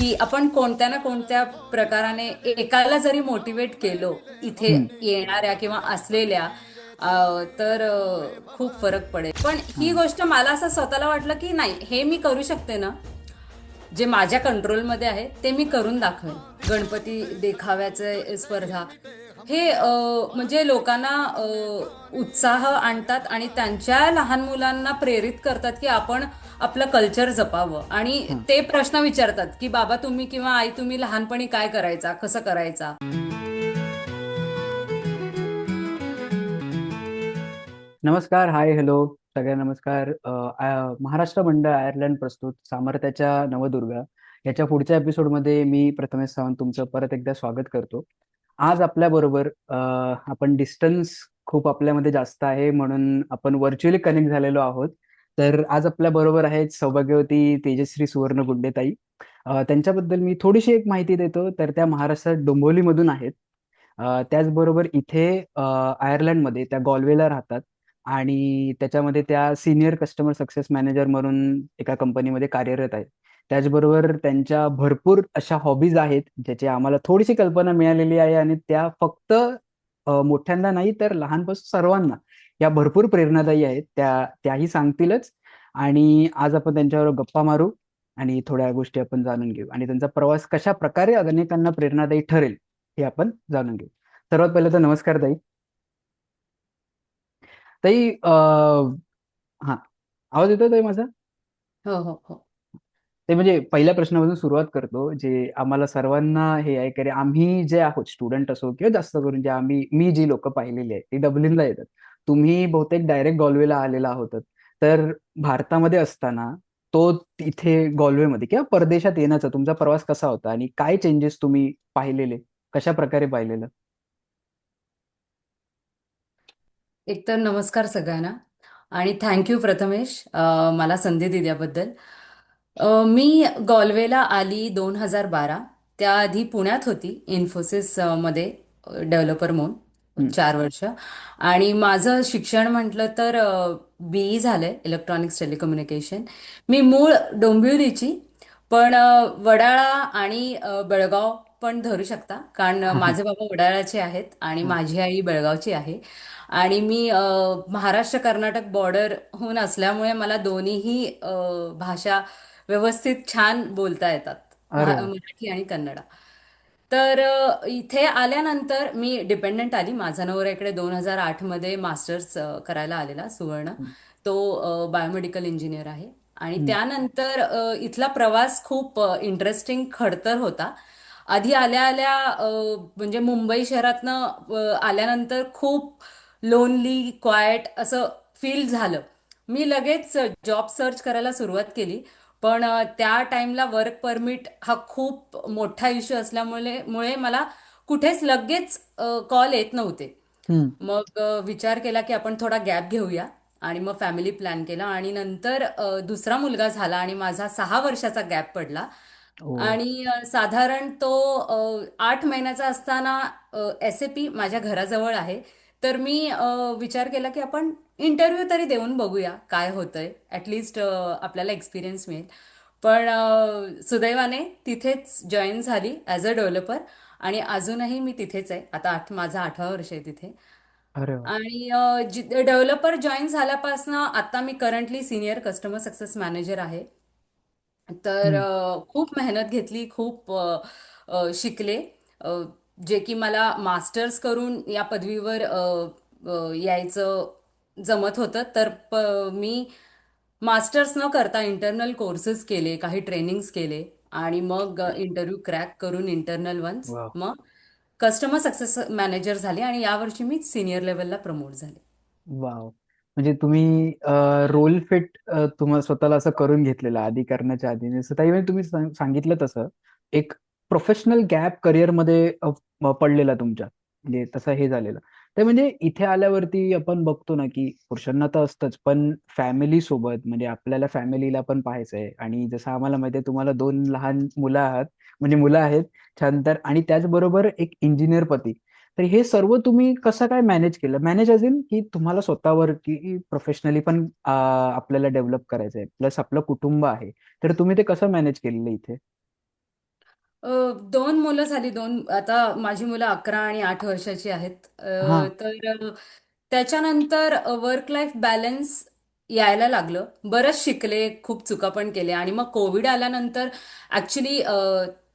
की आपण कोणत्या ना कोणत्या प्रकाराने एकाला जरी मोटिवेट केलो इथे. येणाऱ्या किंवा असलेल्या तर खूप फरक पडेल. पण ही गोष्ट मला असं स्वतःला वाटलं की नाही हे मी करू शकते ना? जे माझ्या कंट्रोलमध्ये आहे ते मी करून दाखवेन. गणपती देखाव्याचे स्पर्धा. हे म्हणजे लोकांना उत्साह आणतात आणि त्यांच्या लहान मुलांना प्रेरित करतात की आपण आपलं कल्चर जपावं. आणि ते प्रश्न विचारतात की बाबा तुम्ही किंवा आई तुम्ही लहानपणी काय करायचा? कसं करायचा? नमस्कार हाय हॅलो सगळ्यांना नमस्कार. महाराष्ट्र मंडळ आयर्लंड प्रस्तुत सामर्थ्याच्या नवदुर्गा. याच्या पुढच्या एपिसोडमध्ये मी प्रथमेश सावंत तुमचं परत एकदा स्वागत करतो. आज आपल्या बरोबर आपण डिस्टन्स खूप आपल्यामध्ये जास्त आहे म्हणून आपण व्हर्च्युअली कनेक्ट झालेलो आहोत. तर आज आपल्या बरोबर आहेत सौभाग्यवती तेजश्री सुवर्ण गुंडेताई. त्यांच्याबद्दल मी थोडीशी एक माहिती देतो. तर त्या महाराष्ट्रात डोंबिवलीमधून आहेत. त्याचबरोबर इथे आयर्लंडमध्ये त्या गॉल्वेला राहतात आणि त्याच्यामध्ये त्या सिनियर कस्टमर सक्सेस मॅनेजर म्हणून एका कंपनीमध्ये कार्यरत आहेत. त्याचबरोबर त्यांच्या भरपूर अशा हॉबीज आहेत ज्याची आम्हाला थोडीशी कल्पना मिळालेली आहे आणि त्या फक्त मोठ्यांदा मोठ्यांना नाही तर लहानपासून सर्वांना या भरपूर प्रेरणादायी आहेत. त्या त्याही सांगतीलच. आणि आज आपण त्यांच्यावर गप्पा मारू आणि थोड्या गोष्टी आपण जाणून घेऊ. आणि त्यांचा प्रवास कशा प्रकारे अनेकांना प्रेरणादायी ठरेल हे आपण जाणून घेऊ. सर्वात पहिले तर नमस्कार ताई. ताई हा. आवाज येतोय ताई माझा? हो हो हो. ते म्हणजे पहिल्या प्रश्नापासून सुरुवात करतो जे आम्हाला सर्वांना हे आहे की आम्ही जे आहोत स्टुडंट असो किंवा जास्त करून जे आम्ही मी जी लोक पाहिलेली आहेत ती डब्लिनला येतात. तुम्ही बहुतेक डायरेक्ट गॉल्वेला आलेला होतात तर भारतामध्ये असताना तो तिथे गॉल्वेमध्ये किंवा परदेशात येण्याचा तुमचा प्रवास कसा होता? आणि काय चेंजेस तुम्ही पाहिलेले? कशा प्रकारे पाहिलेलं? एकतर नमस्कार सगळ्यांना. आणि थँक्यू प्रथमेश अ, मला संधी दिल्याबद्दल. अ, मी गॉल्वेला आली दोन हजार बारा. त्याआधी पुण्यात होती इन्फोसिस अ, मध्ये डेव्हलपर म्हणून. चार वर्ष. आणि माझं शिक्षण म्हटलं तर बीई झालंय इलेक्ट्रॉनिक्स टेलिकम्युनिकेशन मी मूळ डोंबिवलीची पण अ, वडाळा आणि अ, बेळगाव पण धरू शकता. कारण माझे बाबा वडाळ्याचे आहेत आणि माझी आई बेळगावची आहे. आणि मी अ, महाराष्ट्र कर्नाटक बॉर्डरहून असल्यामुळे मला दोन्हीही अ, भाषा व्यवस्थित छान बोलता येतात. अरे महा- वा. मराठी आणि कन्नड. तर इथे आल्यानंतर मी डिपेंडंट आली. माझा नवरा इकडे दोन हजार आठमध्ये मास्टर्स करायला आलेला सुवर्ण. तो बायोमेडिकल इंजिनियर आहे. आणि त्यानंतर इथला प्रवास खूप इंटरेस्टिंग खडतर होता. आधी आल्या आल्या म्हणजे मुंबई शहरातनं आल्यानंतर खूप लोनली क्वायट असं फील झालं. मी लगेच जॉब सर्च करायला सुरुवात केली. पण त्या टाइमला वर्क परमिट हा खूप मोठा इश्यू असल्यामुळे मुळे मला कुठेच लगेच कॉल येत नव्हते. मग विचार केला की आपण थोडा गॅप घेऊया आणि मग फॅमिली प्लॅन केला आणि नंतर दुसरा मुलगा झाला आणि माझा सहा वर्षाचा गॅप पडला. ओ आणि साधारण तो आठ महिन्याचा असताना एस ए पी माझ्या घराजवळ आहे. तर मी विचार केला की आपण इंटरव्ह्यू तरी देऊन बघूया काय होतंय. ॲटलिस्ट आपल्याला एक्सपिरियन्स मिळेल. पण सुदैवाने तिथेच जॉईन झाली ॲज अ डेव्हलपर आणि अजूनही मी तिथेच आहे. आता आठ माझा आठवा वर्ष आहे तिथे. आणि डेव्हलपर जॉईन झाल्यापासून आता मी currently senior customer success manager आहे. तर खूप मेहनत घेतली खूप शिकले. जे की मला मास्टर्स करून या पदवीवर यायचं जमत होतं. तर प मी मास्टर्स न करता इंटरनल कोर्सेस केले काही ट्रेनिंग्स केले आणि मग इंटरव्ह्यू क्रॅक करून इंटरनल वन्स मग कस्टमर सक्सेस मॅनेजर झाले आणि यावर्षी मी सिनियर लेवलला प्रमोट झाले. वाव म्हणजे तुम्ही रोल फिट तुम्हाला स्वतःला असं करून घेतलेलं आधी करण्याच्या आधी ताई म्हणजे तुम्ही सांग- सांगितलं तसं. एक प्रोफेशनल गॅप करिअरमध्ये पडलेला तुमच्या. म्हणजे तसं हे झालेलं. तर म्हणजे इथे आल्यावरती आपण बघतो ना की पुरुषांना तर असतंच पण फॅमिली सोबत म्हणजे आपल्याला फॅमिलीला पण पाहायचंय आणि जसं आम्हाला माहिती आहे तुम्हाला दोन लहान मुलं आहात म्हणजे मुलं आहेत छान तर. आणि त्याचबरोबर एक इंजिनियर पती. तर हे सर्व तुम्ही कसं काय मॅनेज केलं? मॅनेज अज इन की तुम्हाला स्वतःवर की प्रोफेशनली पण आपल्याला डेव्हलप करायचं आहे प्लस आपलं कुटुंब आहे. तर तुम्ही ते कसं मॅनेज केलेलं इथे? अ, दोन मुलं झाली दोन आता माझी मुलं अकरा आणि आठ वर्षाची आहेत. हा. तर अ, त्याच्यानंतर वर्क लाईफ बॅलन्स यायला लागलं. बरंच शिकले खूप चुका पण केल्या आणि मग कोविड आल्यानंतर ॲक्च्युली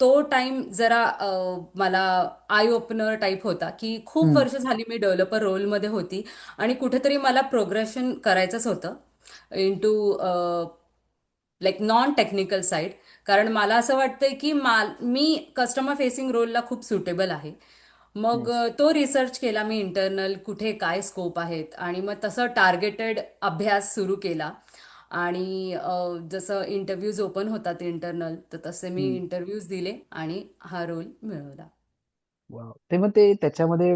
तो टाइम जरा अ, मला आय ओपनर टाईप होता की खूप वर्ष झाली मी डेव्हलपर रोलमध्ये होती आणि कुठेतरी मला प्रोग्रेशन करायचंच होतं into like non technical side कारण मला असं वाटतंय की मा मी कस्टमर फेसिंग रोलला खूप सुटेबल आहे. मग तो रिसर्च केला मी इंटरनल कुठे काय स्कोप आहेत आणि मग तसं टार्गेटेड अभ्यास सुरू केला. आणि जसं इंटरव्ह्यूज ओपन होतात इंटरनल तर तसे मी इंटरव्ह्यूज दिले आणि हा रोल मिळवला. वाव. ते मग ते त्याच्यामध्ये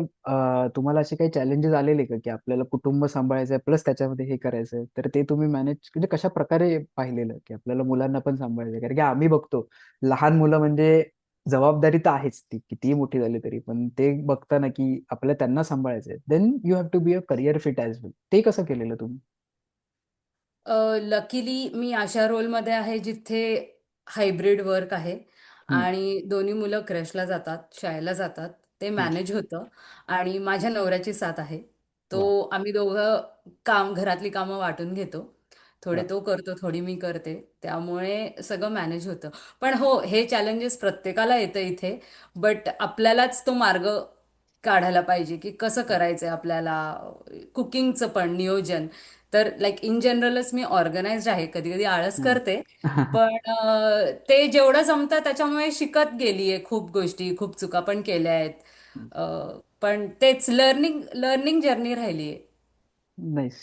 तुम्हाला असे काही चॅलेंजेस आलेले का? की आपल्याला कुटुंब सांभाळायचं आहे प्लस त्याच्यामध्ये हे करायचं आहे तर ते तुम्ही मॅनेज म्हणजे कशा प्रकारे पाहिलेलं? की आपल्याला मुलांना पण सांभाळायचं आहे कारण की आम्ही बघतो लहान मुलं म्हणजे जबाबदारी तर आहेच ती. कितीही मोठी झाली तरी. पण ते बघताना की आपल्याला त्यांना सांभाळायचं आहे then you have to be a career fit as well ते कसं केलेलं तुम्ही? लकीली मी अशा रोलमध्ये आहे जिथे हायब्रिड वर्क आहे. आणि दोन्ही मुलं क्रशला जातात शाळेला जातात ते मॅनेज होतं. आणि माझ्या नवऱ्याची साथ आहे. तो आम्ही दोघं काम घरातली कामं वाटून घेतो. थोडे तो करतो थोडी मी करते. त्यामुळे सगळं मॅनेज होतं. पण हो हे चॅलेंजेस प्रत्येकाला येतं इथे. बट आपल्यालाच तो मार्ग काढायला पाहिजे की कसं करायचंय आपल्याला? कुकिंगचं पण नियोजन. तर लाईक इन जनरलच मी ऑर्गनाइज्ड आहे. कधी कधी आळस करते. पण ते जेवढं जमतं त्याच्यामुळे शिकत गेलीये खूप गोष्टी खूप चुका पण केल्या आहेत. पण तेच लर्निंग लर्निंग जर्नी राहिलीये. नाईस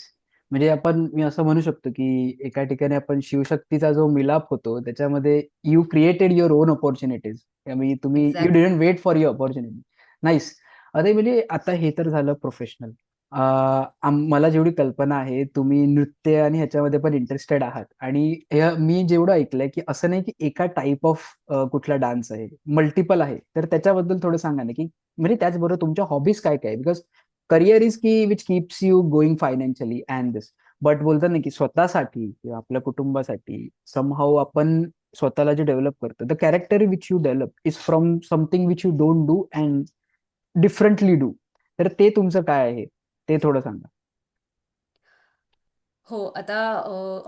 म्हणजे आपण मी असं म्हणू शकतो की एका ठिकाणी आपण शिवशक्तीचा जो मिलाप होतो त्याच्यामध्ये you created your own opportunities म्हणजे तुम्ही you didn't wait for your opportunity nice अरे म्हणजे आता हे तर झालं प्रोफेशनल मला जेवढी कल्पना आहे तुम्ही नृत्य आणि ह्याच्यामध्ये पण इंटरेस्टेड आहात. आणि हे मी जेवढं ऐकलंय की असं नाही की एका टाईप ऑफ कुठला डान्स आहे मल्टिपल आहे. तर त्याच्याबद्दल थोडं सांगा ना की म्हणजे त्याचबरोबर तुमच्या हॉबीज काय काय बिकॉज करिअर इज की which keeps you going financially and this but बोलतात ना की स्वतःसाठी किंवा आपल्या कुटुंबासाठी समहाऊ आपण स्वतःला जे डेव्हलप करतो the character which you develop is from something which you don't do and differently do तर ते तुमचं काय आहे? ते थोडं सांगा. हो आता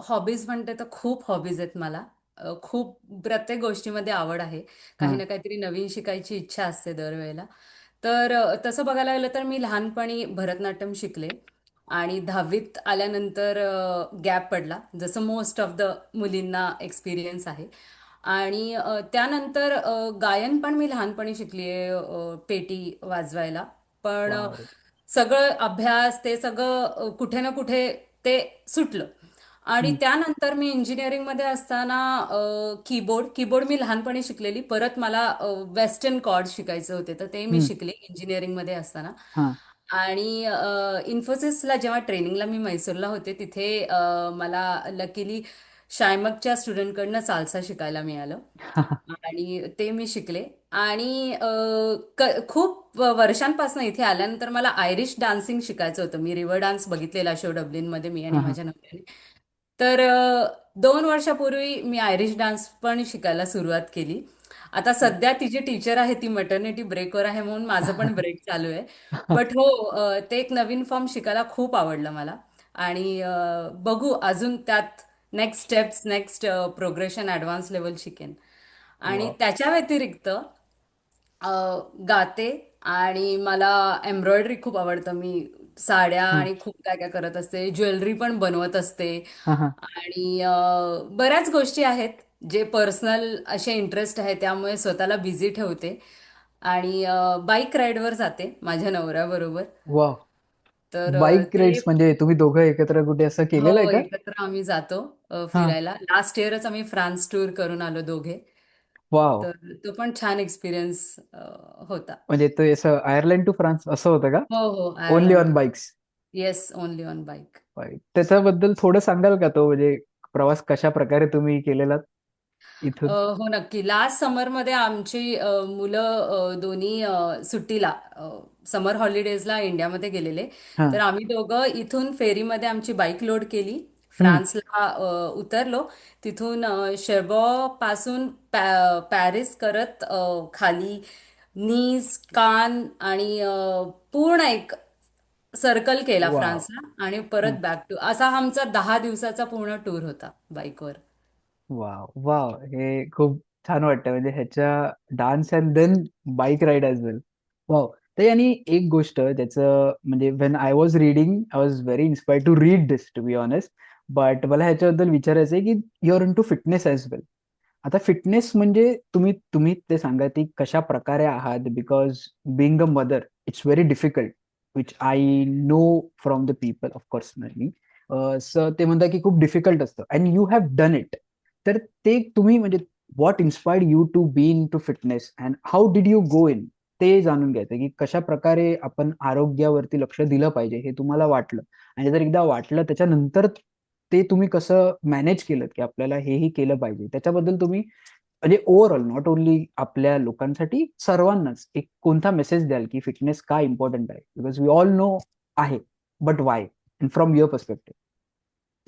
हॉबीज म्हणते तर खूप हॉबीज आहेत मला. अ, खूप प्रत्येक गोष्टीमध्ये आवड आहे. काही हा. ना काहीतरी नवीन शिकायची इच्छा असते दरवेळेला. तर अ, तसं बघायला गेलं तर मी लहानपणी भरतनाट्यम शिकले आणि दहावीत आल्यानंतर गॅप पडला. जसं मोस्ट ऑफ द मुलींना एक्सपिरियन्स आहे. आणि अ, त्यानंतर अ, गायन पण मी लहानपणी शिकली आहे पेटी वाजवायला. पण अ, वाव. सगळं अभ्यास ते सगळं कुठे ना कुठे ते सुटलं. आणि त्यानंतर मी इंजिनिअरिंगमध्ये असताना कीबोर्ड कीबोर्ड मी लहानपणी शिकलेली. परत मला वेस्टर्न कॉर्ड शिकायचे होते तर ते मी शिकले इंजिनिअरिंगमध्ये असताना. आणि इन्फोसिसला जेव्हा ट्रेनिंगला मी मैसूरला होते तिथे मला लकीली शायमकच्या स्टुडंटकडनं साल्सा शिकायला मिळालं. आणि ते मी शिकले. आणि अ, क- खूप वर्षांपासून इथे आल्यानंतर मला आयरिश डान्सिंग शिकायचं होतं. मी रिव्हर डान्स बघितलेला शो डब्ल्यूनमध्ये मी आणि माझ्या नवऱ्याने. तर अ, दोन वर्षापूर्वी मी आयरिश डान्स पण शिकायला सुरुवात केली. आता सध्या तिची टीचर आहे ती मटर्निटी ब्रेकवर आहे म्हणून माझं पण ब्रेक चालू आहे. बट हो अ, ते एक नवीन फॉर्म शिकायला खूप आवडलं मला. आणि अ, बघू अजून त्यात next steps next progression advance level शिकेन आणि त्याच्या व्यतिरिक्त गाते आणि मला एम्ब्रॉयडरी खूप आवडतं. मी साड्या आणि खूप काय काय करत असते. ज्वेलरी पण बनवत असते. आणि बऱ्याच गोष्टी आहेत जे पर्सनल असे इंटरेस्ट आहे त्यामुळे स्वतःला बिझी ठेवते. आणि बाईक राईडवर जाते माझ्या नवऱ्याबरोबर. तर बाईक ते राईड्स म्हणजे तुम्ही दोघं एकत्र कुठे असं केलेलं आहे हो का? एकत्र आम्ही जातो अ, हा. फिरायला. लास्ट इयरच आम्ही फ्रान्स टूर करून आलो दोघे. वाव. तर तो पण छान एक्सपिरियन्स होता. म्हणजे ते असं आयर्लंड टू फ्रान्स असं होतं का? हो हो only Ireland on bikes yes only on bike त्याच्याबद्दल थोडं सांगाल का तो? म्हणजे प्रवास कशा प्रकारे तुम्ही केलेला अ, इथून हो नक्की. लास्ट समरमध्ये आमची अ, मुलं अ, दोन्ही अ, सुट्टीला समर हॉलिडेजला इंडियामध्ये गेलेले. हा. तर आम्ही दोघं इथून फेरीमध्ये आमची बाईक लोड केली. हम्म. फ्रान्सला अ, उतरलो. तिथून अ, शेर्बॉ पासून पॅ पॅरिस करत अ, खाली नीस कान आणि अ, पूर्ण एक सर्कल केला वाव. फ्रान्सला आणि परत बॅक टू असा आमचा दहा दिवसाचा पूर्ण टूर होता बाईकवर. Wow wow. हे खूप छान वाटतं म्हणजे ह्याच्या dance and then bike ride as well wow. तर आणि एक गोष्ट त्याचं म्हणजे when I was reading I was very inspired to read this to be honest but मला ह्याच्याबद्दल विचारायचं आहे की your in to fitness as well आता फिटनेस म्हणजे तुम्ही तुम्ही ते सांगा ती कशा प्रकारे आहात? Because being a mother it's very difficult which I know from the people of personally so ते म्हणतात की खूप डिफिकल्ट असतं. And you have done it तर ते तुम्ही म्हणजे what inspired you to be in to fitness and how did you go in ते जाणून घ्यायचं की कशा प्रकारे आपण आरोग्यावरती लक्ष दिलं पाहिजे हे तुम्हाला वाटलं. आणि जर एकदा वाटलं त्याच्यानंतर ते तुम्ही कसं मॅनेज केलं की आपल्याला हेही केलं पाहिजे. त्याच्याबद्दल तुम्ही म्हणजे ओव्हरऑल नॉट ओनली आपल्या लोकांसाठी सर्वांनाच एक कोणता मेसेज द्याल की फिटनेस का इम्पॉर्टंट आहे? बिकॉज वी ऑल नो आहे but why from your perspective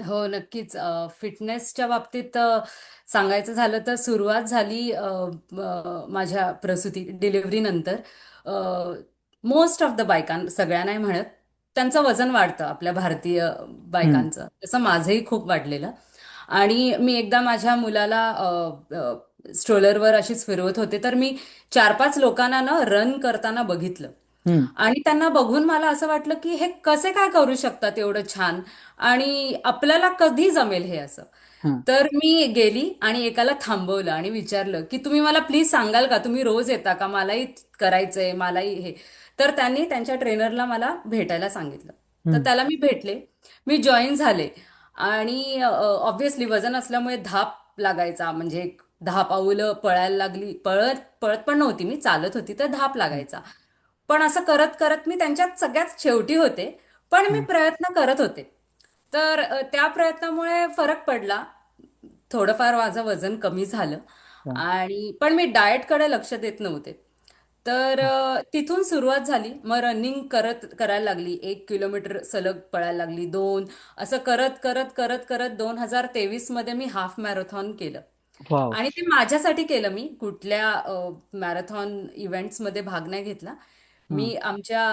हो नक्कीच. अ, फिटनेसच्या बाबतीत अ, सांगायचं झालं तर सुरुवात झाली अ, माझ्या प्रसूती डिलिव्हरी नंतर. मोस्ट ऑफ द बायकां सगळ्या नाही म्हणत त्यांचं वजन वाढतं आपल्या भारतीय हम्म. बायकांचं तसं माझंही खूप वाढलेलं. आणि मी एकदा माझ्या मुलाला स्ट्रोलरवर अशीच फिरवत होते तर मी चार पाच लोकांना ना रन करताना बघितलं. आणि त्यांना बघून मला असं वाटलं की हे कसे काय करू शकतात एवढं छान? आणि आपल्याला कधी जमेल हे असं? हा तर मी गेली आणि एकाला थांबवलं आणि विचारलं की तुम्ही मला प्लीज सांगाल का? तुम्ही रोज येता का? मलाही करायचंय मलाही हे. तर त्यांनी त्यांच्या ट्रेनरला मला भेटायला सांगितलं. तर त्याला मी भेटले. मी जॉईन झाले. आणि ऑब्व्हियसली वजन असल्यामुळे धाप लागायचा. म्हणजे दहा पाऊलं पळायला लागली पळत पळत पण नव्हती मी चालत होती तर धाप लागायचा. पण असं करत करत मी त्यांच्यात सगळ्यात शेवटी होते पण मी प्रयत्न करत होते. तर त्या प्रयत्नामुळे फरक पडला. थोडंफार माझं वजन कमी झालं आणि पण मी डाएटकडे लक्ष देत नव्हते. तर तिथून सुरुवात झाली. मग रनिंग करत करायला लागली. एक किलोमीटर सलग पळायला लागली. दोन असं करत करत करत करत दोन हजार तेवीसमध्ये मी हाफ मॅरेथॉन केलं. आणि ते माझ्यासाठी केलं मी. कुठल्या मॅरेथॉन इव्हेंट्समध्ये भाग नाही घेतला. मी आमच्या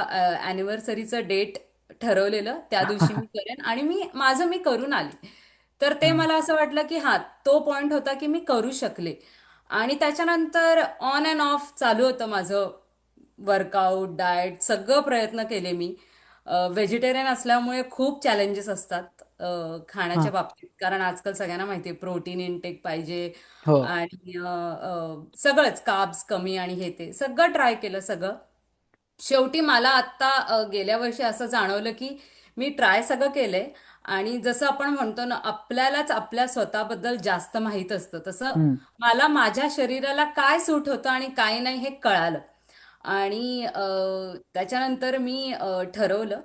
अॅनिव्हर्सरीचं डेट ठरवलेलं त्या दिवशी मी करेन आणि मी माझं मी करून आले. तर ते मला असं वाटलं की हा तो पॉइंट होता की मी करू शकले. आणि त्याच्यानंतर ऑन अँड ऑफ चालू होतं माझं वर्कआउट डाएट सगळं प्रयत्न केले मी. व्हेजिटेरियन असल्यामुळे खूप चॅलेंजेस असतात खाण्याच्या बाबतीत. कारण आजकाल सगळ्यांना माहिती आहे प्रोटीन इनटेक पाहिजे हो. आणि सगळंच कार्ब्स कमी आणि हे ते सगळं ट्राय केलं सगळं. शेवटी मला आत्ता गेल्या वर्षी असं जाणवलं की मी ट्राय सगळं केलंय. आणि जसं आपण म्हणतो ना आपल्यालाच आपल्या स्वतःबद्दल जास्त माहीत असतं. तसं मला माझ्या शरीराला काय सूट होतं आणि काय नाही हे कळालं. आणि त्याच्यानंतर मी ठरवलं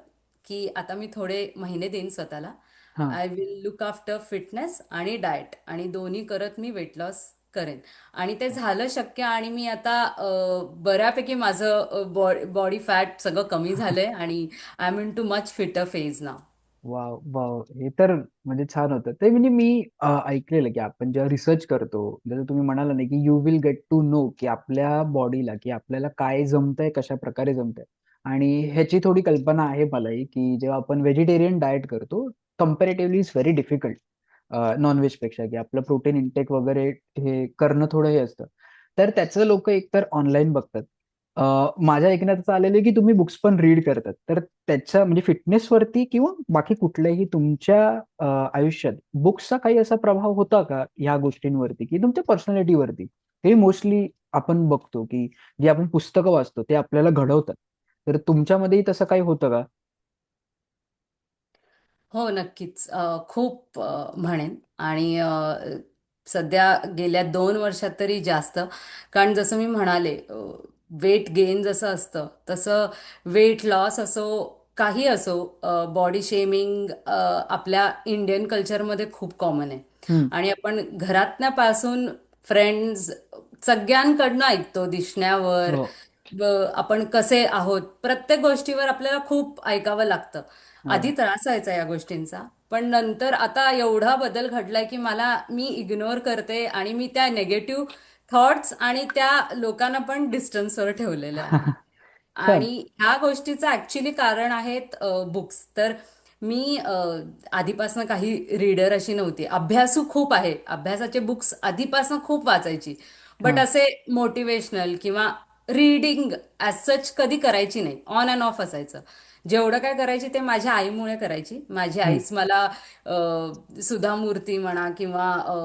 की आता मी थोडे महिने देईन स्वतःला. I will look after fitness आणि डाएट आणि दोन्ही करत मी वेट लॉस करेन. आणि ते झालं शक्य आणि मी आता अ, बऱ्यापैकी माझं बॉडी फॅट सगळं कमी झालंय आणि I am in to much fitter phase ना. Wow wow. हे तर म्हणजे छान होतं. ते म्हणजे मी अ, ऐकलेलं की आपण जेव्हा रिसर्च करतो जसं तुम्ही म्हणाला नाही की you will get to know की आपल्या बॉडीला की आपल्याला काय जमतंय कशा प्रकारे जमतंय. आणि ह्याची थोडी कल्पना आहे मलाही की जेव्हा आपण व्हेजिटेरियन डाएट करतो कम्पॅरेटिव्हली इज व्हेरी डिफिकल्ट. नॉनव्हेजपेक्षा की आपलं प्रोटीन इंटेक वगैरे हे करणं थोडं हे असतं. तर त्याचं लोक एकतर ऑनलाईन बघतात. माझ्या ऐकण्यात असं आलेलं आहे की तुम्ही बुक्स पण रीड करतात. तर त्याच्या म्हणजे फिटनेसवरती किंवा बाकी कुठल्याही तुमच्या आयुष्यात बुक्सचा काही असा प्रभाव होता का ह्या गोष्टींवरती की तुमच्या पर्सनॅलिटीवरती हे मोस्टली आपण बघतो की जे आपण पुस्तकं वाचतो ते आपल्याला घडवतात. तर तुमच्यामध्येही तसं काही होतं का? हो नक्कीच. अ, खूप अ, म्हणेन. आणि अ, सध्या गेल्या दोन वर्षात तरी जास्त. कारण जसं मी म्हणाले वेट गेन जसं असतं तसं वेट लॉस असो काही असो बॉडी शेमिंग आपल्या इंडियन कल्चरमध्ये खूप कॉमन आहे. आणि आपण घरातल्यापासून फ्रेंड्स सगळ्यांकडनं ऐकतो दिसण्यावर. हो. आपण कसे आहोत? प्रत्येक गोष्टीवर आपल्याला खूप ऐकावं लागतं. आधी त्रास व्हायचा या गोष्टींचा. पण नंतर आता एवढा बदल घडलाय की मला मी इग्नोर करते आणि मी त्या नेगेटिव्ह थॉट्स आणि त्या लोकांना पण डिस्टन्सवर ठेवलेलं आहे. आणि ह्या गोष्टीचं ऍक्च्युली कारण आहेत बुक्स तर मी आधीपासून काही रीडर अशी नव्हती. अभ्यासू खूप आहे. अभ्यासाचे बुक्स आधीपासून खूप वाचायची. हा. बट असे मोटिवेशनल किंवा रीडिंग ॲज सच कधी करायची नाही. ऑन अँड ऑफ असायचं. जेवढं काय करायची ते माझ्या आईमुळे करायची. माझी आईच मला अ, सुधा मूर्ती म्हणा किंवा अ,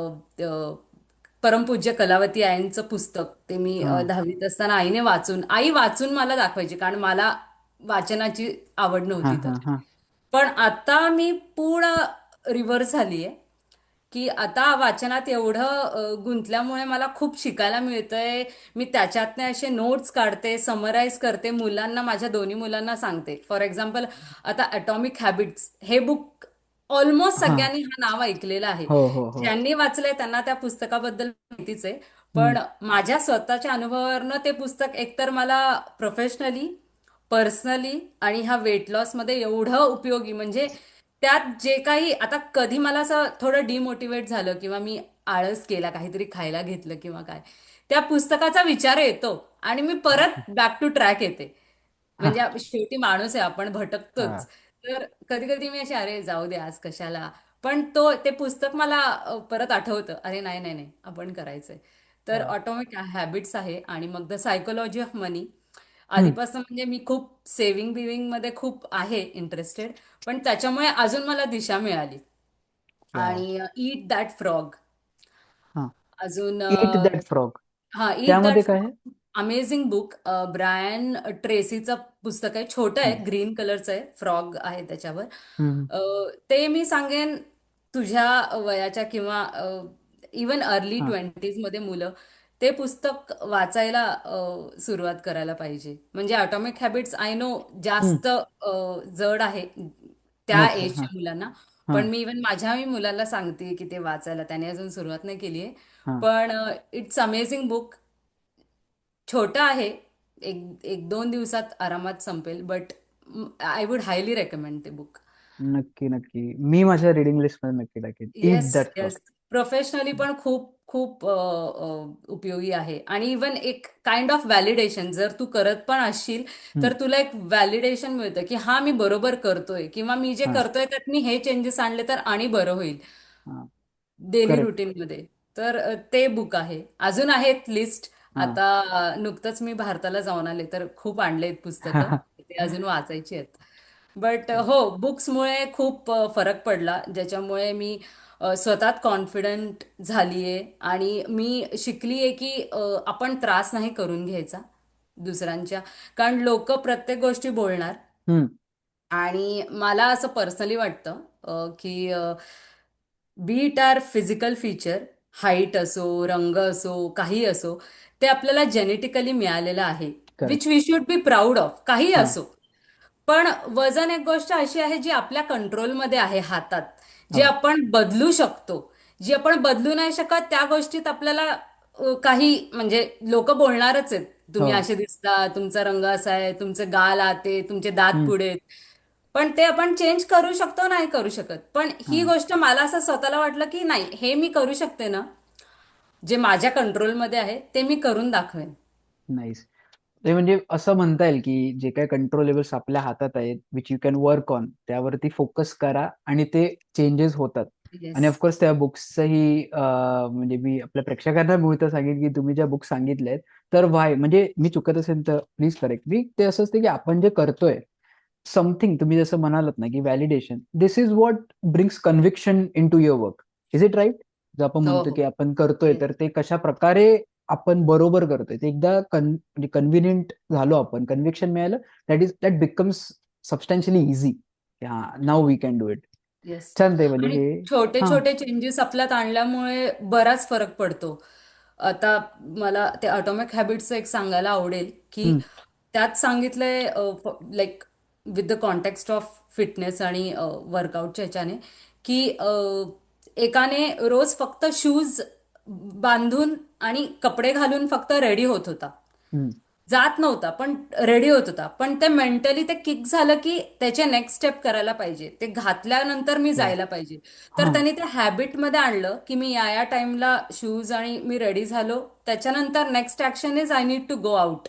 अ, परमपूज्य कलावती आईंचं पुस्तक ते मी हा. अ, दहावीत असताना आईने वाचून आई वाचून मला दाखवायची कारण मला वाचनाची आवड हा नव्हती तर. हा. पण आता मी पूर्ण रिव्हर्स झालीये. की आता वाचनात एवढं गुंतल्यामुळे मला खूप शिकायला मिळतंय. मी त्याच्यातने असे नोट्स काढते समराईज करते मुलांना माझ्या दोन्ही मुलांना सांगते. फॉर एक्झाम्पल आता अटॉमिक हॅबिट्स हे बुक ऑलमोस्ट सगळ्यांनी हा नाव ऐकलेलं आहे. हो हो हो. ज्यांनी वाचलंय त्यांना त्या पुस्तकाबद्दल माहितीच आहे. पण माझ्या स्वतःच्या अनुभवावरनं ते पुस्तक एकतर मला प्रोफेशनली पर्सनली आणि ह्या वेट लॉसमध्ये एवढं उपयोगी म्हणजे त्यात जे काही आता कधी मला असं थोडं डिमोटिवेट झालं किंवा मी आळस केला काहीतरी खायला घेतलं किंवा काय त्या पुस्तकाचा विचार येतो आणि मी परत बॅक टू ट्रॅक येते. म्हणजे शेवटी माणूस आहे आपण भटकतोच. तर कधी कधी मी अशी अरे जाऊ दे आज कशाला. पण तो ते पुस्तक मला परत आठवतं अरे नाही नाही नाही आपण करायचंय. तर ऑटोमिक हॅबिट्स आहे आणि मग द सायकोलॉजी ऑफ मनी आधीपासून म्हणजे मी खूप सेव्हिंग बिविंगमध्ये खूप आहे इंटरेस्टेड पण त्याच्यामुळे अजून मला दिशा मिळाली. वाव आणि इट दॅट फ्रॉग हा. अजून इट अ, दॅट फ्रॉग हा दॅट त्यामध्ये काय आहे? अमेझिंग बुक ब्रायन ट्रेसीचं पुस्तक आहे छोटं आहे हम्म. ग्रीन कलरचं आहे फ्रॉग आहे त्याच्यावर. हम्म. अ, ते मी सांगेन तुझ्या वयाच्या किंवा इवन अर्ली हा. ट्वेंटीजमध्ये मुलं. ते पुस्तक वाचायला सुरुवात करायला पाहिजे. म्हणजे अटॉमिक हॅबिट्स आय नो जास्त जड आहे त्या एजच्या मुलांना. पण मी इवन माझ्याही मुलाला सांगते की ते वाचायला. त्याने अजून सुरुवात नाही केली आहे. पण इट्स अमेझिंग बुक छोटं आहे. एक एक दोन दिवसात आरामात संपेल. But I would highly recommend ते बुक नक्की नक्की. मी माझ्या रिडिंग लिस्टमध्ये नक्की टाकेन. प्रोफेशनली पण खूप खूप उपयोगी आहे. आणि इवन एक काइंड ऑफ व्हॅलिडेशन जर तू करत पण असशील तर तुला एक व्हॅलिडेशन मिळतं की हा मी बरोबर करतोय किंवा मी जे करतोय त्यात मी हे चेंजेस आणले तर आणि बरं होईल. डेली करेक्ट रुटीनमध्ये तर ते बुक आहे. अजून आहेत लिस्ट आता नुकतंच मी भारताला जाऊन आले तर खूप आणलेत पुस्तकं. ते अजून वाचायची आहेत. बट हो बुक्समुळे खूप फरक पडला ज्याच्यामुळे मी स्वतःत कॉन्फिडंट झालीये. आणि मी शिकलीये की अ, आपण त्रास नाही करून घ्यायचा दुसऱ्यांच्या. कारण लोक प्रत्येक गोष्टी बोलणार. आणि मला असं पर्सनली वाटतं की be it or physical feature height असो रंग असो काही असो ते आपल्याला जेनेटिकली मिळालेलं आहे. Which we should be proud of काही असो. पण वजन एक गोष्ट अशी आहे जी आपल्या कंट्रोलमध्ये आहे हातात. जे हो आपण बदलू शकतो. जी आपण बदलू नाही शकत त्या गोष्टीत आपल्याला काही म्हणजे लोक बोलणारच आहेत. हो. तुम्ही असे दिसता तुमचा रंग असा आहे तुमचे गाल आते तुमचे दात पुढे. पण ते आपण चेंज करू शकतो नाही करू शकत. पण ही हा गोष्ट मला असं स्वतःला वाटलं की नाही हे मी करू शकते ना? जे माझ्या कंट्रोलमध्ये आहे ते मी करून दाखवेन. नाईस ते म्हणजे असं म्हणता येईल की जे काही कंट्रोलेबल्स आपल्या हातात आहेत which you can work on त्यावरती फोकस करा आणि ते चेंजेस होतात. आणि ऑफकोर्स त्या बुक्सचंही म्हणजे मी आपल्या प्रेक्षकांना मुळात सांगेन की तुम्ही ज्या बुक्स सांगितल्या आहेत तर व्हाय म्हणजे मी चुकत असेल तर प्लीज करेक्ट मी ते असं असते की आपण जे करतोय समथिंग तुम्ही जसं म्हणालात ना की validation this is what brings conviction in to your work is it right जर आपण हो म्हणतो हो. की आपण करतोय तर ते कशा प्रकारे आपण बरोबर करतोय. ते एकदा कन म्हणजे कन्व्हिनियंट झालो आपण कन्व्हिक्शन मिळालं that is that becomes substantially easy now we can do it छान ते म्हणजे छोटे छोटे चेंजेस आपल्यात आणल्यामुळे बराच फरक पडतो. आता मला ते ऑटोमिक हॅबिट्सचं एक सांगायला आवडेल की त्यात सांगितलंय like with the context of fitness आणि वर्कआउटच्या ह्याच्याने की एकाने रोज फक्त शूज बांधून आणि कपडे घालून फक्त रेडी होत होता. जात नव्हता पण रेडी होत होता. पण ते मेंटली ते किक झालं की त्याचे नेक्स्ट स्टेप करायला पाहिजे. ते घातल्यानंतर मी जायला पाहिजे. तर त्यांनी ते हॅबिटमध्ये आणलं की मी या या टाइमला शूज आणि मी रेडी झालो. त्याच्यानंतर next action is I need to go out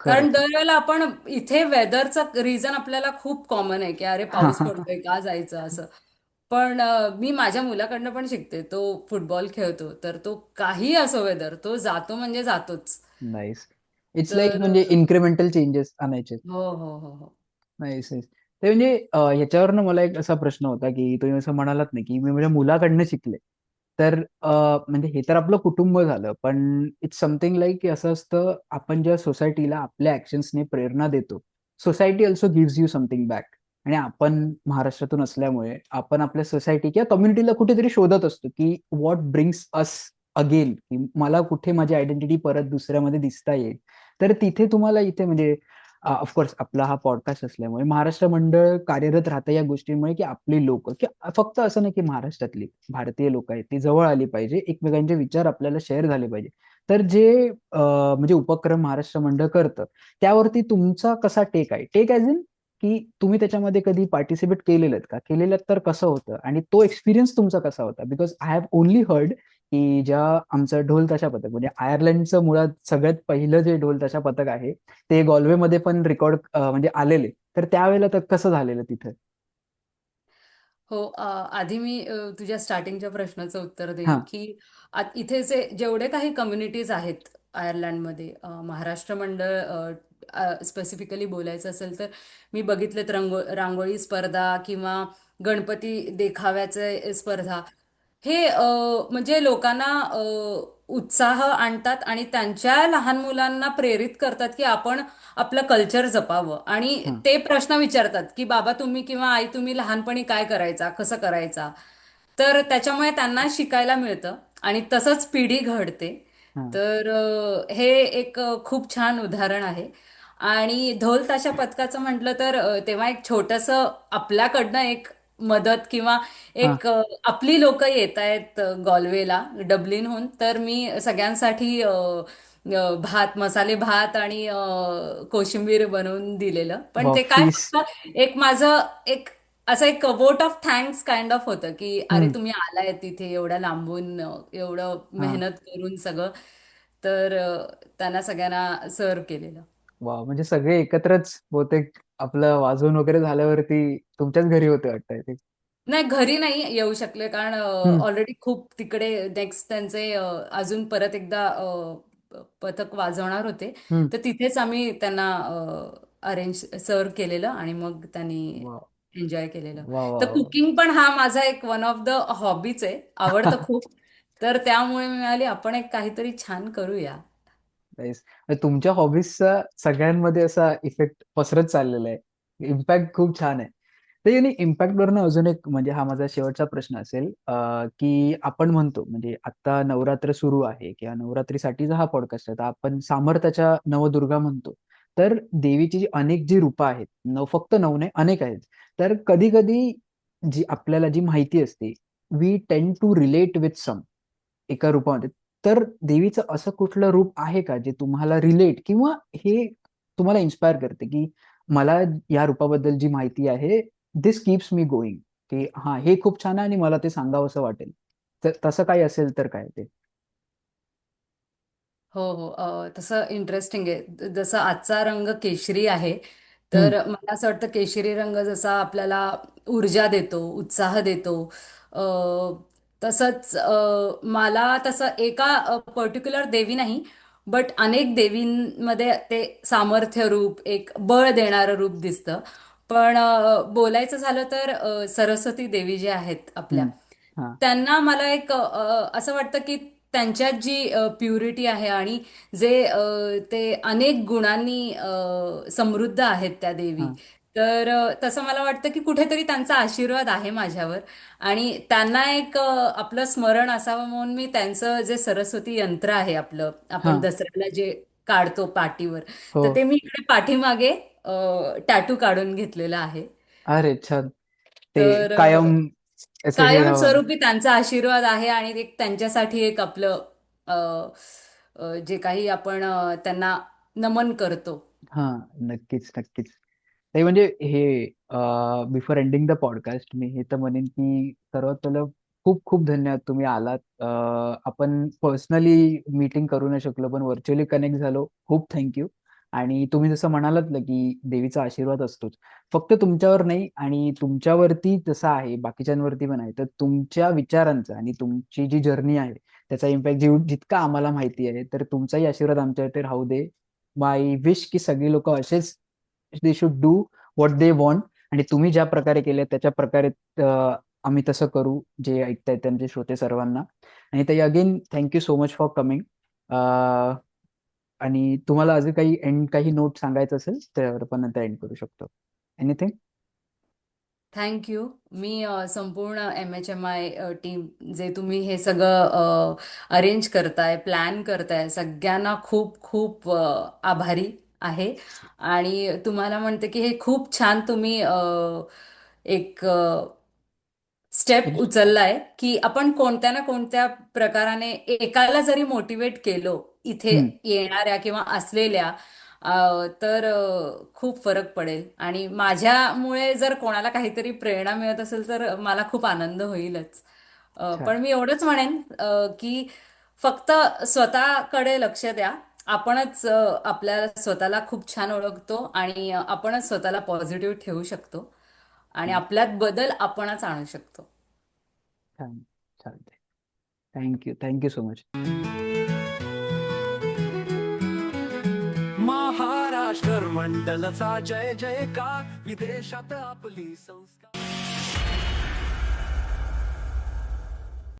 कारण दरवेळेला आपण इथे वेदरचं रिझन आपल्याला खूप कॉमन आहे की अरे पाऊस पडतोय का जायचं असं. पण अ, मी माझ्या मुलाकडनं पण शिकते. तो फुटबॉल खेळतो. तर तो काही असो वेदर तो जातो म्हणजे जातोच. नाईस. इट्स लाईक तर म्हणजे इन्क्रिमेंटल चेंजेस आणायचे. हो हो हो हो. Nice nice. ते म्हणजे अ, ह्याच्यावरनं मला एक असा प्रश्न होता की तुम्ही असं म्हणालात नाही की मी माझ्या मुलाकडनं शिकले. तर अ, म्हणजे हे तर आपलं कुटुंब झालं पण इट्स समथिंग लाईक की असं असतं आपण ज्या सोसायटीला आपल्या ऍक्शन्सने प्रेरणा देतो society also gives you something back. आणि आपण महाराष्ट्रातून असल्यामुळे आपण आपल्या सोसायटी किंवा कम्युनिटीला कुठेतरी शोधत असतो की व्हॉट ब्रिंग्स अस अगेन की मला कुठे माझी आयडेंटिटी परत दुसऱ्यामध्ये दिसता येईल? तर तिथे तुम्हाला इथे म्हणजे ऑफकोर्स आपला हा पॉडकास्ट असल्यामुळे महाराष्ट्र मंडळ कार्यरत राहतं या गोष्टींमुळे की आपली लोक की फक्त असं नाही की महाराष्ट्रातली भारतीय लोक आहेत ती जवळ आली पाहिजे एकमेकांचे विचार आपल्याला शेअर झाले पाहिजे. तर जे म्हणजे उपक्रम महाराष्ट्र मंडळ करतं त्यावरती तुमचा कसा टेक आहे? टेक ॲज इन की तुम्ही त्याच्यामध्ये कधी पार्टिसिपेट केलेलं का? केलेलं तर कसं होतं? आणि तो एक्सपिरियन्स तुमचा कसा होता? Because I have only heard की ज्या आमचं ढोल ताशा पथक म्हणजे आयर्लंडचं मुळात सगळ्यात पहिलं जे ढोल ताशा पथक आहे ते गॉल्वेमध्ये पण रेकॉर्ड म्हणजे आलेले. तर त्यावेळेला तर कसं झालेलं तिथं? हो आधी मी तुझ्या स्टार्टिंगच्या प्रश्नाचं उत्तर देईन की इथे जे जेवढे काही कम्युनिटीज आहेत आयर्लंडमध्ये महाराष्ट्र मंडळ स्पेसिफिकली बोलायचं असेल तर मी बघितलेत रंगो रांगोळी स्पर्धा किंवा गणपती देखाव्याचे स्पर्धा. हे अ, म्हणजे लोकांना अ, उत्साह आणतात आणि त्यांच्या लहान मुलांना प्रेरित करतात की आपण आपलं कल्चर जपावं. आणि हा. ते प्रश्न विचारतात की बाबा तुम्ही किंवा आई तुम्ही लहानपणी काय करायचा? कसं करायचा? तर त्याच्यामुळे त्यांना शिकायला मिळतं आणि तसंच पिढी घडते. हा. तर अ, हे एक अ, खूप छान उदाहरण आहे. आणि ढोल ताशा पथकाचं म्हटलं तर तेव्हा एक छोटंसं आपल्याकडनं एक मदत किंवा एक आपली लोक येत आहेत गॉल्वेला डब्लिनहून तर मी सगळ्यांसाठी भात मसाले भात आणि कोशिंबीर बनवून दिलेलं. पण ते काय एक माझं एक असं एक vote of thanks kind of होतं की अरे तुम्ही आलाय तिथे एवढ्या लांबून एवढं मेहनत करून सगळं. तर त्यांना सगळ्यांना सर्व केलेलं. वा म्हणजे सगळे एकत्रच बहुतेक आपलं वाजवून वगैरे झाल्यावरती तुमच्याच घरी होते वाटतंय ते. नाही घरी नाही येऊ शकले कारण ऑलरेडी खूप तिकडे नेक्स्ट त्यांचे अ, अजून परत एकदा अ, पथक वाजवणार होते. तर तिथेच आम्ही त्यांना अरेंज सर्व केलेलं आणि मग त्यांनी वा एन्जॉय केलेलं. वा वा तर कुकिंग पण हा माझा एक वन ऑफ द हॉबीच आहे. आवडतं वा खूप. तर त्यामुळे मी म्हणाली आपण एक काहीतरी छान करूया. नाईस तुमच्या हॉबीजचा सगळ्यांमध्ये असा इफेक्ट पसरत चाललेला आहे. इम्पॅक्ट खूप छान आहे. तर याने इम्पॅक्ट वरनं अजून एक म्हणजे हा माझा शेवटचा प्रश्न असेल की आपण म्हणतो म्हणजे आता नवरात्र सुरू आहे किंवा नवरात्रीसाठीचा हा पॉडकास्ट आहे तर आपण सामर्थ्याच्या नवदुर्गा म्हणतो. तर देवीची जी अनेक जी रूपं आहेत न फक्त नऊ नाही अनेक आहेत. तर कधी कधी जी आपल्याला जी माहिती असते we tend to relate with some एका रूपामध्ये. तर देवीचं असं कुठलं रूप आहे का जे तुम्हाला रिलेट किंवा हे तुम्हाला इन्स्पायर करते की मला या रूपाबद्दल जी माहिती आहे दिस कीप्स मी गोईंग की हा हे खूप छान आहे आणि मला ते सांगावं असं वाटेल. तर तसं काही असेल तर काय ते? हो हो. अ, तसं इंटरेस्टिंग आहे. जसं आजचा रंग केशरी आहे हम्म. तर मला असं वाटतं केशरी रंग जसा आपल्याला ऊर्जा देतो उत्साह देतो अ, तसंच अ, मला तसं एका पर्टिक्युलर देवी नाही बट अनेक देवींमध्ये ते सामर्थ्य रूप एक बळ देणारं रूप दिसतं. पण अ, बोलायचं झालं तर अ, सरस्वती देवी जे आहेत आपल्या हम्म हा. त्यांना मला एक अ, असं वाटतं की त्यांच्यात जी प्युरिटी आहे आणि जे अ, ते अनेक गुणांनी अ, समृद्ध आहेत त्या देवी हा. तर अ, तसं मला वाटतं की कुठेतरी त्यांचा आशीर्वाद आहे माझ्यावर. आणि त्यांना एक अ, आपलं स्मरण असावं म्हणून मी त्यांचं जे सरस्वती यंत्र आहे आपलं हा. आपण दसऱ्याला जे काढतो पाठीवर हो. तर ते मी इकडे पाठीमागे टॅटू काढून घेतलेलं आहे. अरे छान. ते तर अ, कायम असं हे राहावं कायमस्वरूपी त्यांचा आशीर्वाद आहे आणि एक त्यांच्यासाठी एक आपलं अ, अ, जे काही आपण अ, त्यांना नमन करतो. हा नक्कीच नक्कीच. ते म्हणजे हे बिफोर एंडिंग द पॉडकास्ट मी हे तर म्हणेन की सर्वात पहिलं खूप खूप धन्यवाद तुम्ही आलात. आपण पर्सनली मीटिंग करू नाही शकलो पण व्हर्च्युअली कनेक्ट झालो. खूप थँक्यू आणि तुम्ही जसं म्हणालात ना की देवीचा आशीर्वाद असतोच. फक्त तुमच्यावर नाही आणि तुमच्यावरती जसं आहे बाकीच्यांवरती पण आहे तर तुमच्या विचारांचा आणि तुमची जी जर्नी आहे त्याचा इम्पॅक्ट जीव जितका आम्हाला माहिती आहे तर तुमचाही आशीर्वाद आमच्यावरती राहू दे. माय विश की सगळी लोक असेच they should do what they want आणि तुम्ही ज्या प्रकारे केले त्याच्या प्रकारे आम्ही तसं करू जे ऐकतायत त्यांचे श्रोते सर्वांना. आणि ते again thank you so much for coming आणि तुम्हाला अजून काही एंड काही नोट सांगायचं असेल तर पण नंतर एंड करू शकतो. एनिथिंग थँक्यू मी संपूर्ण M H M I team जे तुम्ही हे सगळं अरेंज करताय प्लॅन करताय सगळ्यांना खूप खूप आभारी. आहे आणि तुम्हाला म्हणते की हे खूप छान तुम्ही अ, एक स्टेप उचललाय की आपण कोणत्या ना कोणत्या प्रकाराने एकाला जरी मोटिवेट केलो इथे हम्म. येणाऱ्या किंवा असलेल्या अ, तर अ, खूप फरक पडेल आणि माझ्यामुळे जर कोणाला काहीतरी प्रेरणा मिळत असेल तर मला खूप आनंद होईलच अ, छान. पण मी एवढंच म्हणेन अ, की फक्त स्वतःकडे लक्ष द्या आपणच अ, आपल्या स्वतःला खूप छान ओळखतो आणि आपणच स्वतःला पॉझिटिव्ह ठेवू शकतो आणि हम्म. आपल्यात बदल आपणच आणू शकतो. छान चालते thank you thank you so much Maharashtra मंडलचा जय जयकार विदेशात आपली संस्कार